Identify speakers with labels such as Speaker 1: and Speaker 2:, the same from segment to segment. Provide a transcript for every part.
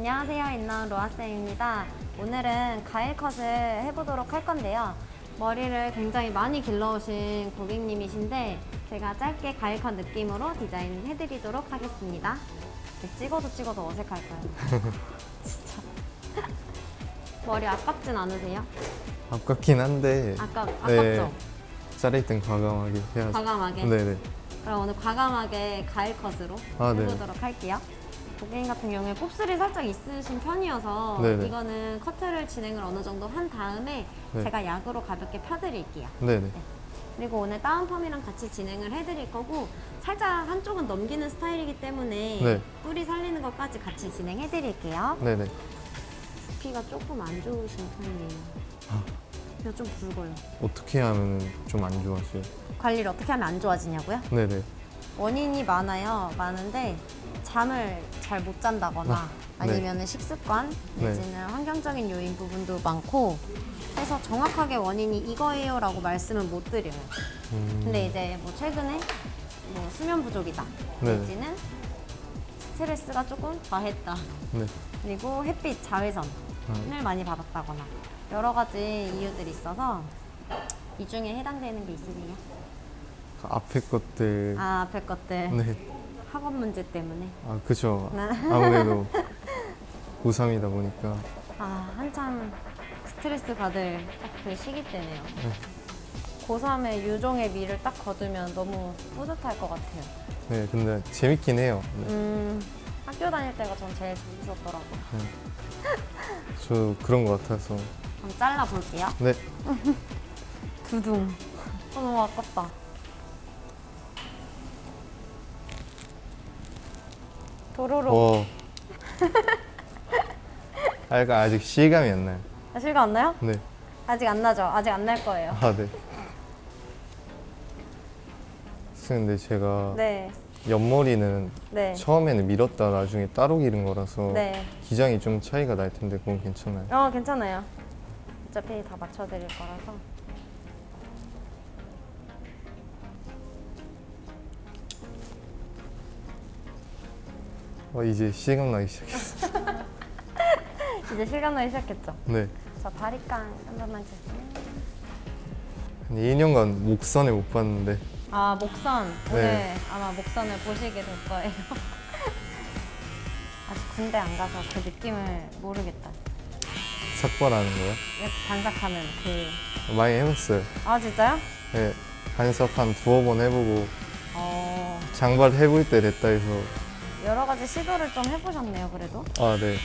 Speaker 1: 안녕하세요. 인나운 로아쌤입니다. 오늘은 가일 컷을 해보도록 할 건데요. 머리를 굉장히 많이 길러오신 고객님이신데 제가 짧게 가일 컷 느낌으로 디자인 해드리도록 하겠습니다. 네, 찍어도 찍어도 어색할 거예요. 진짜. 머리 아깝진 않으세요?
Speaker 2: 아깝긴 한데
Speaker 1: 아까
Speaker 2: 네.
Speaker 1: 아깝죠?
Speaker 2: 자를 땐 과감하게 해야죠.
Speaker 1: 과감하게.
Speaker 2: 네네.
Speaker 1: 그럼 오늘 과감하게 가일 컷으로
Speaker 2: 아, 네.
Speaker 1: 해보도록 할게요. 고객님 같은 경우에 곱슬이 살짝 있으신 편이어서
Speaker 2: 네네.
Speaker 1: 이거는 커트를 진행을 어느 정도 한 다음에
Speaker 2: 네.
Speaker 1: 제가 약으로 가볍게 펴드릴게요.
Speaker 2: 네네.
Speaker 1: 그리고 오늘 다운펌이랑 같이 진행을 해드릴 거고 살짝 한쪽은 넘기는 스타일이기 때문에
Speaker 2: 네.
Speaker 1: 뿌리 살리는 것까지 같이 진행해드릴게요.
Speaker 2: 네네.
Speaker 1: 두피가 조금 안 좋으신 편이에요.
Speaker 2: 아.
Speaker 1: 이거 좀 붉어요.
Speaker 2: 어떻게 하면 좀 안 좋아져요?
Speaker 1: 관리를 어떻게 하면 안 좋아지냐고요?
Speaker 2: 네네.
Speaker 1: 원인이 많아요. 많은데 잠을 잘 못 잔다거나
Speaker 2: 아, 네.
Speaker 1: 아니면 식습관
Speaker 2: 네.
Speaker 1: 내지는 환경적인 요인 부분도 많고 해서 정확하게 원인이 이거예요라고 말씀은 못 드려요.
Speaker 2: 음,
Speaker 1: 근데 이제 뭐 최근에 뭐 수면 부족이다
Speaker 2: 네.
Speaker 1: 내지는 스트레스가 조금 과했다
Speaker 2: 네.
Speaker 1: 그리고 햇빛 자외선을
Speaker 2: 아,
Speaker 1: 많이 받았다거나 여러 가지 이유들이 있어서 이 중에 해당되는 게 있으세요?
Speaker 2: 그 앞에 것들.
Speaker 1: 아 앞에 것들
Speaker 2: 네.
Speaker 1: 학업 문제 때문에
Speaker 2: 아 그죠.
Speaker 1: 네.
Speaker 2: 아무래도 고3이다 보니까.
Speaker 1: 아 한참 스트레스 받을 딱 그 시기 때네요.
Speaker 2: 네.
Speaker 1: 고3의 유종의 미를 딱 거두면 너무 뿌듯할 것 같아요.
Speaker 2: 네. 근데 재밌긴 해요. 네.
Speaker 1: 음, 학교 다닐 때가 전 제일 재밌었더라고.
Speaker 2: 저 그런 것 같아서.
Speaker 1: 그럼 잘라 볼게요.
Speaker 2: 네.
Speaker 1: 두둥. 어, 너무 아깝다. 도로로.
Speaker 2: 와. 아, 약간 아직 실감이 안 나요.
Speaker 1: 아, 실감 안 나요?
Speaker 2: 네.
Speaker 1: 아직 안 나죠? 아직 안 날 거예요.
Speaker 2: 아 네. 근데 제가
Speaker 1: 네,
Speaker 2: 옆머리는
Speaker 1: 네,
Speaker 2: 처음에는 밀었다 나중에 따로 기른 거라서
Speaker 1: 네.
Speaker 2: 기장이 좀 차이가 날 텐데 그건 괜찮아요.
Speaker 1: 어, 괜찮아요. 어차피 다 맞춰드릴 거라서.
Speaker 2: 어, 이제 실감 나기 시작했어.
Speaker 1: 이제 실감 나기 시작했죠?
Speaker 2: 네.
Speaker 1: 저 바리깡 한 번만 주세요.
Speaker 2: 한 2년간 목선을 못 봤는데
Speaker 1: 아 목선 오늘
Speaker 2: 네.
Speaker 1: 아마 목선을 보시게 될 거예요. 아직 군대 안 가서 그 느낌을 모르겠다.
Speaker 2: 삭발하는 거요?
Speaker 1: 이렇게 반삭하는 그.
Speaker 2: 많이 해봤어요.
Speaker 1: 아 진짜요?
Speaker 2: 네. 반삭 한 두어 번 해보고
Speaker 1: 어
Speaker 2: 장발 해볼 때 됐다 해서
Speaker 1: 여러 가지 시도를 좀 해보셨네요. 그래도
Speaker 2: 아 네.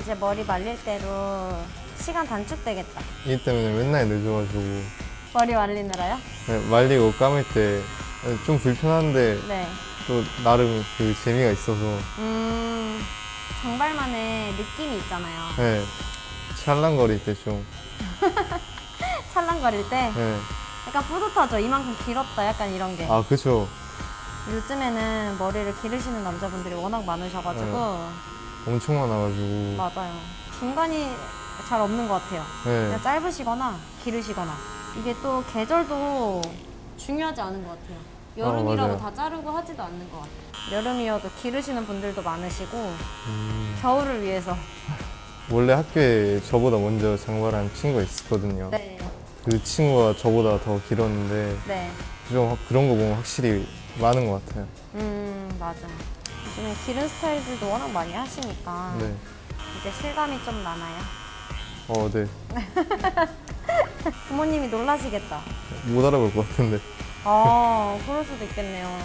Speaker 1: 이제 머리 말릴 때도 시간 단축되겠다.
Speaker 2: 이 때문에 맨날 늦어가지고
Speaker 1: 머리 말리느라요?
Speaker 2: 네, 말리고 감을 때 좀 불편한데
Speaker 1: 네.
Speaker 2: 또 나름 그 재미가 있어서
Speaker 1: 음 장발만의 느낌이 있잖아요.
Speaker 2: 네. 찰랑거릴 때 좀
Speaker 1: 찰랑거릴 때
Speaker 2: 네.
Speaker 1: 약간 뿌듯하죠. 이만큼 길었다. 약간 이런 게.
Speaker 2: 아 그쵸.
Speaker 1: 요즘에는 머리를 기르시는 남자분들이 워낙 많으셔가지고
Speaker 2: 엄청 많아가지고
Speaker 1: 맞아요. 중간이 잘 없는 것 같아요.
Speaker 2: 네.
Speaker 1: 그냥 짧으시거나 기르시거나 이게 또 계절도 중요하지 않은 것 같아요. 여름이라고
Speaker 2: 맞아요.
Speaker 1: 다 자르고 하지도 않는 것 같아요. 여름이어도 기르시는 분들도 많으시고
Speaker 2: 음,
Speaker 1: 겨울을 위해서
Speaker 2: 원래 학교에 저보다 먼저 장발한 친구가 있었거든요.
Speaker 1: 네,
Speaker 2: 그 친구가 저보다 더 길었는데
Speaker 1: 네,
Speaker 2: 좀 확- 그런 거 보면 확실히 많은 것 같아요.
Speaker 1: 음 맞아. 요즘에 기른 스타일들도 워낙 많이 하시니까
Speaker 2: 네.
Speaker 1: 이제 실감이 좀 나나요?
Speaker 2: 어, 네.
Speaker 1: 부모님이 놀라시겠다.
Speaker 2: 못 알아볼 것 같은데.
Speaker 1: 아, 그럴 수도 있겠네요.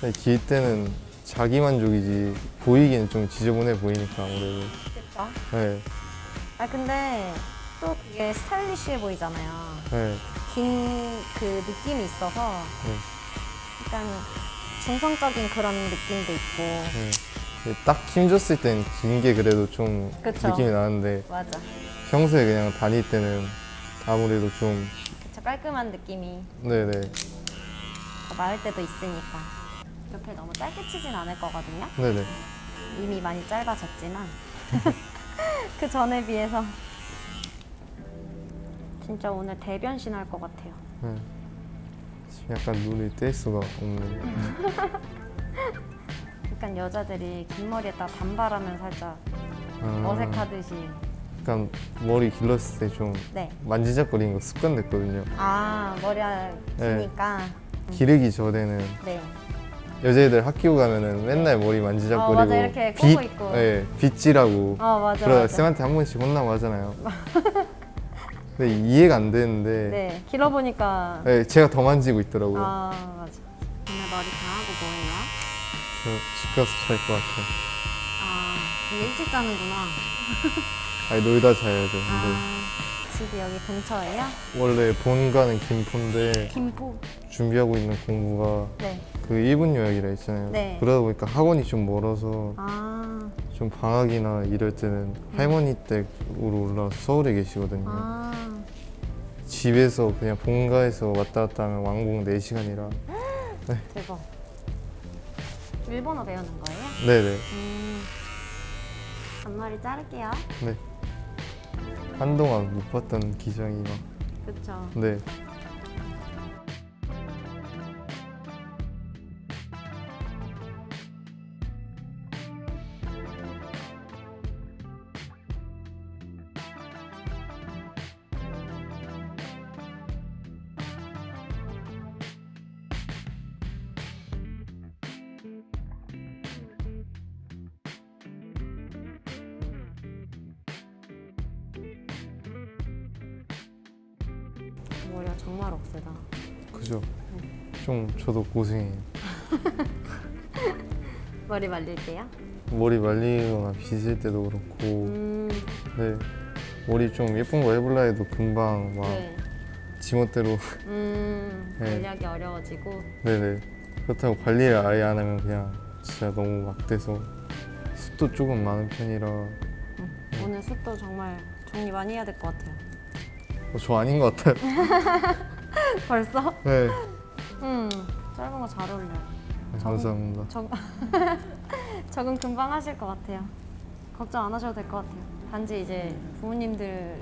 Speaker 2: 근데 길 때는 자기 만족이지 보이기엔 좀 지저분해 보이니까 아무래도.
Speaker 1: 그쵸?
Speaker 2: 네.
Speaker 1: 아, 근데 또 그게 스타일리시해 보이잖아요.
Speaker 2: 네.
Speaker 1: 긴 그 느낌이 있어서
Speaker 2: 네.
Speaker 1: 약간 중성적인 그런 느낌도 있고.
Speaker 2: 네. 딱 힘줬을 땐 긴 게 그래도 좀
Speaker 1: 그쵸.
Speaker 2: 느낌이 나는데
Speaker 1: 맞아.
Speaker 2: 평소에 그냥 다닐 때는 아무래도 좀
Speaker 1: 그쵸, 깔끔한 느낌이
Speaker 2: 네네
Speaker 1: 더 나을 때도 있으니까. 옆에 너무 짧게 치진 않을 거거든요.
Speaker 2: 네네
Speaker 1: 이미 많이 짧아졌지만. 그 전에 비해서. 진짜 오늘 대변신 할 것 같아요.
Speaker 2: 네. 지금 약간 눈을 뗄 수가 없는
Speaker 1: 약간 여자들이 긴 머리에다 단발하면 살짝
Speaker 2: 음.
Speaker 1: 어색하듯이.
Speaker 2: 약간 머리 길렀을 때 좀
Speaker 1: 네.
Speaker 2: 만지작거리는 거 습관 됐거든요.
Speaker 1: 아 머리가
Speaker 2: 네.
Speaker 1: 기니까.
Speaker 2: 기르기 전에는
Speaker 1: 네.
Speaker 2: 여자애들 학교 가면은 맨날 머리 만지작거리고
Speaker 1: 어, 맞아. 이렇게
Speaker 2: 빗,
Speaker 1: 꼬고 있고.
Speaker 2: 예, 빗질하고
Speaker 1: 어 맞아.
Speaker 2: 그러다
Speaker 1: 맞아.
Speaker 2: 쌤한테 한 번씩 혼나고 하잖아요. 근데 이해가 안 되는데
Speaker 1: 네. 길어보니까.
Speaker 2: 예, 제가 더 만지고 있더라고요.
Speaker 1: 아 맞아. 오늘 머리 다 하고 뭐해요?
Speaker 2: 저집 가서 잘 것 같아요.
Speaker 1: 아 되게 일찍 자는구나.
Speaker 2: 아니 놀다 자야죠. 근데
Speaker 1: 아 집이 여기 근처예요?
Speaker 2: 원래 본가는 김포인데
Speaker 1: 김포.
Speaker 2: 준비하고 있는 공부가
Speaker 1: 네.
Speaker 2: 그 1분 요약이라 했잖아요.
Speaker 1: 네.
Speaker 2: 그러다 보니까 학원이 좀 멀어서
Speaker 1: 아.
Speaker 2: 좀 방학이나 이럴 때는 할머니 댁으로 올라와서 서울에 계시거든요.
Speaker 1: 아.
Speaker 2: 집에서 그냥 본가에서 왔다 갔다 하면 왕복 4시간이라
Speaker 1: 대박. 일본어 배우는 거예요?
Speaker 2: 네네
Speaker 1: 음. 앞머리 자를게요.
Speaker 2: 네 한동안 못 봤던 기장이 막
Speaker 1: 그쵸.
Speaker 2: 네.
Speaker 1: 머리가 정말 억세다.
Speaker 2: 그죠 좀 저도 고생해요
Speaker 1: 머리 말릴게요.
Speaker 2: 머리 말리거나 빗을 때도 그렇고
Speaker 1: 음.
Speaker 2: 네 머리 좀 예쁜 거 해볼라 해도 금방 막
Speaker 1: 네.
Speaker 2: 지멋대로
Speaker 1: 음.
Speaker 2: 네.
Speaker 1: 관리하기 어려워지고.
Speaker 2: 네네 그렇다고 관리를 아예 안 하면 그냥 진짜 너무 막 돼서 습도 조금 많은 편이라
Speaker 1: 음. 오늘 숱도 정말 정리 많이 해야 될 것 같아요.
Speaker 2: 어, 저 아닌 것 같아요
Speaker 1: 벌써?
Speaker 2: 네
Speaker 1: 음. 짧은 거 잘 어울려요. 정-
Speaker 2: 감사합니다
Speaker 1: 적... 적응 금방 하실 것 같아요. 걱정 안 하셔도 될 것 같아요. 단지 이제 부모님들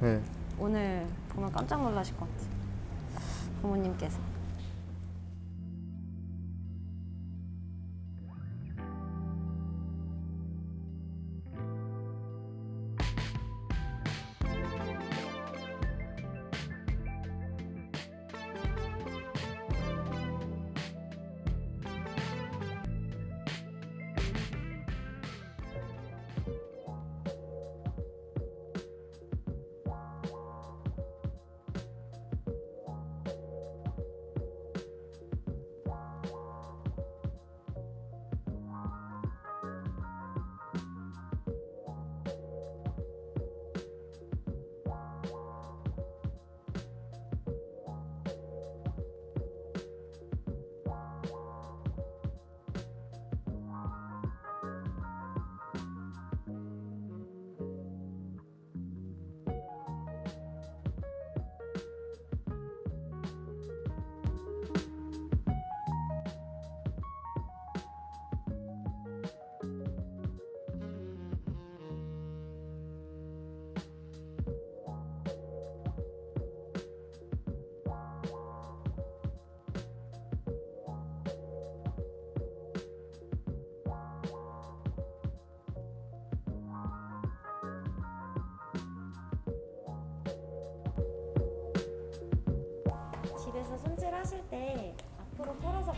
Speaker 2: 네
Speaker 1: 오늘 보면 깜짝 놀라실 것 같아요. 부모님께서.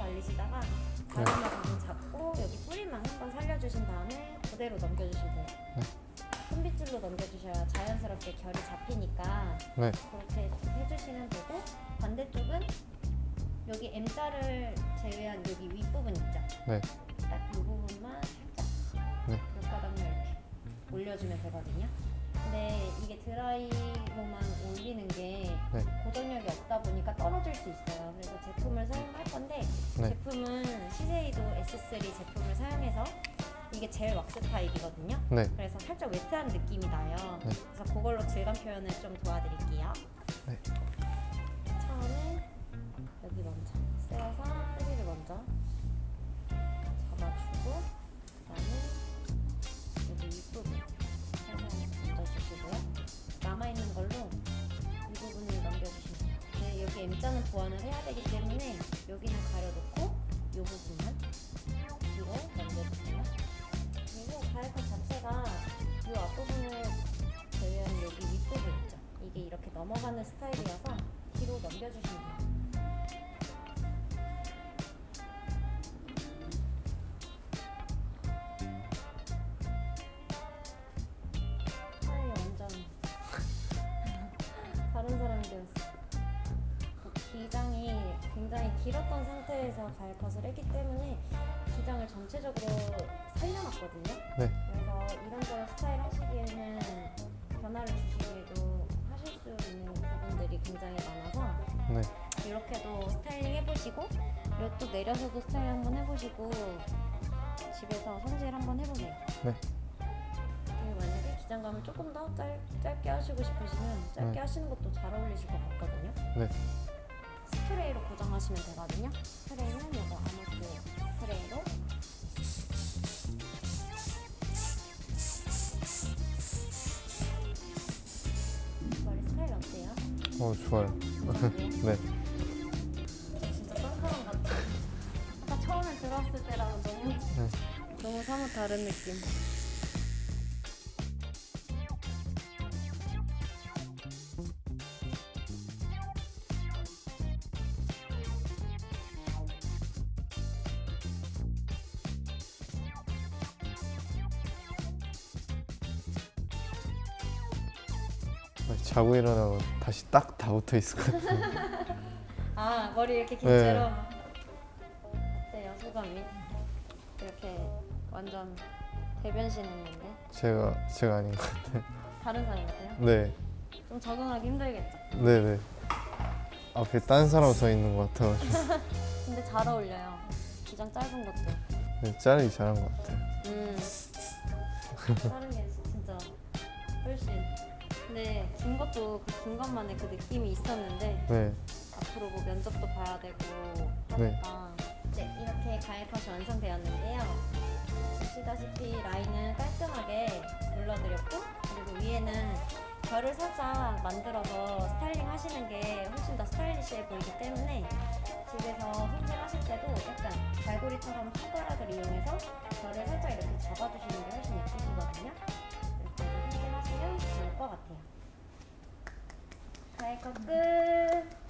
Speaker 1: 말리시다가 가르마 부분 잡고 여기 뿌리만 한번 살려주신 다음에 그대로 넘겨주시면 돼요. 손빗질로 넘겨주셔야 자연스럽게 결이 잡히니까
Speaker 2: 네.
Speaker 1: 그렇게 해주시면 되고 반대쪽은 여기 M자를 제외한 여기 윗부분 있죠?
Speaker 2: 네.
Speaker 1: 딱 이 부분만 살짝
Speaker 2: 네.
Speaker 1: 밑바닥만 이렇게 올려주면 되거든요. 근데 이게 드라이로만 올리는 게
Speaker 2: 네.
Speaker 1: 고정력이 없다 보니까 떨어질 수 있어요. 그래서 제품을 사용할 건데
Speaker 2: 네.
Speaker 1: 제품은 시세이도 S3 제품을 사용해서 이게 젤 왁스 타입이거든요.
Speaker 2: 네.
Speaker 1: 그래서 살짝 웨트한 느낌이 나요.
Speaker 2: 네.
Speaker 1: 그래서 그걸로 질감 표현을 좀 도와드릴게요.
Speaker 2: 네.
Speaker 1: 처음에 여기 먼저 세워서 M자는 보완을 해야 되기 때문에 여기는 가려놓고 이 부분만 뒤로 넘겨주세요. 그리고 가래컷 자체가 이그 앞부분을 제외한 여기 윗부분 있죠. 이게 이렇게 넘어가는 스타일이어서 길었던 상태에서 가일 컷을 했기 때문에 기장을 전체적으로 살려놨거든요.
Speaker 2: 네.
Speaker 1: 그래서 이런저런 스타일 하시기에는 변화를 주시기에도 하실 수 있는 부분들이 굉장히 많아서
Speaker 2: 네.
Speaker 1: 이렇게도 스타일링 해보시고 이것도 내려서도 스타일 한번 해보시고 집에서 손질 한번 해보세요.
Speaker 2: 네.
Speaker 1: 그리고 만약에 기장감을 조금 더 짧, 짧게 하시고 싶으시면 짧게
Speaker 2: 네.
Speaker 1: 하시는 것도 잘 어울리실 것 같거든요.
Speaker 2: 네.
Speaker 1: 스프레이로 고정하시면 되거든요. 스프레이는 이거 아모스 스프레이로 머리 스타일 어때요?
Speaker 2: 어 좋아요.
Speaker 1: 좋아하세요?
Speaker 2: 네.
Speaker 1: 진짜 깜깜한 같아. 아까 처음에 들어왔을 때랑은 너무
Speaker 2: 네.
Speaker 1: 너무 사뭇 다른 느낌.
Speaker 2: 자고 일어나면 다시 딱 다 붙어 있을 것 같아요.
Speaker 1: 아 머리 이렇게 긴
Speaker 2: 네.
Speaker 1: 채로 어때요 소감이? 이렇게 완전 대변신했는데
Speaker 2: 제가 제가 아닌 것 같아요.
Speaker 1: 다른 사람 같아요?
Speaker 2: 네.
Speaker 1: 좀 적응하기 힘들겠죠.
Speaker 2: 네 네. 앞에 딴 사람 서 있는 것 같아가지고
Speaker 1: 근데 잘 어울려요. 기장 짧은 것도.
Speaker 2: 네, 자르기 잘한 것 같아요.
Speaker 1: 음. 다른 게 진짜 훨씬. 근데 긴 것도 그긴 것만의 그 느낌이 있었는데
Speaker 2: 네.
Speaker 1: 앞으로 뭐 면접도 봐야 되고 하니까 네, 이렇게 가일 컷이 완성되었는데요. 보시다시피 라인은 깔끔하게 눌러드렸고 그리고 위에는 결을 살짝 만들어서 스타일링 하시는 게 훨씬 더 스타일리시해 보이기 때문에 집에서 손질하실 때도 약간 갈고리처럼 손가락을 이용해서 결을 살짝 이렇게 잡아주시는 게 훨씬 예쁘시거든요. 손질하시면 좋을 것 같아요. 컷 끝!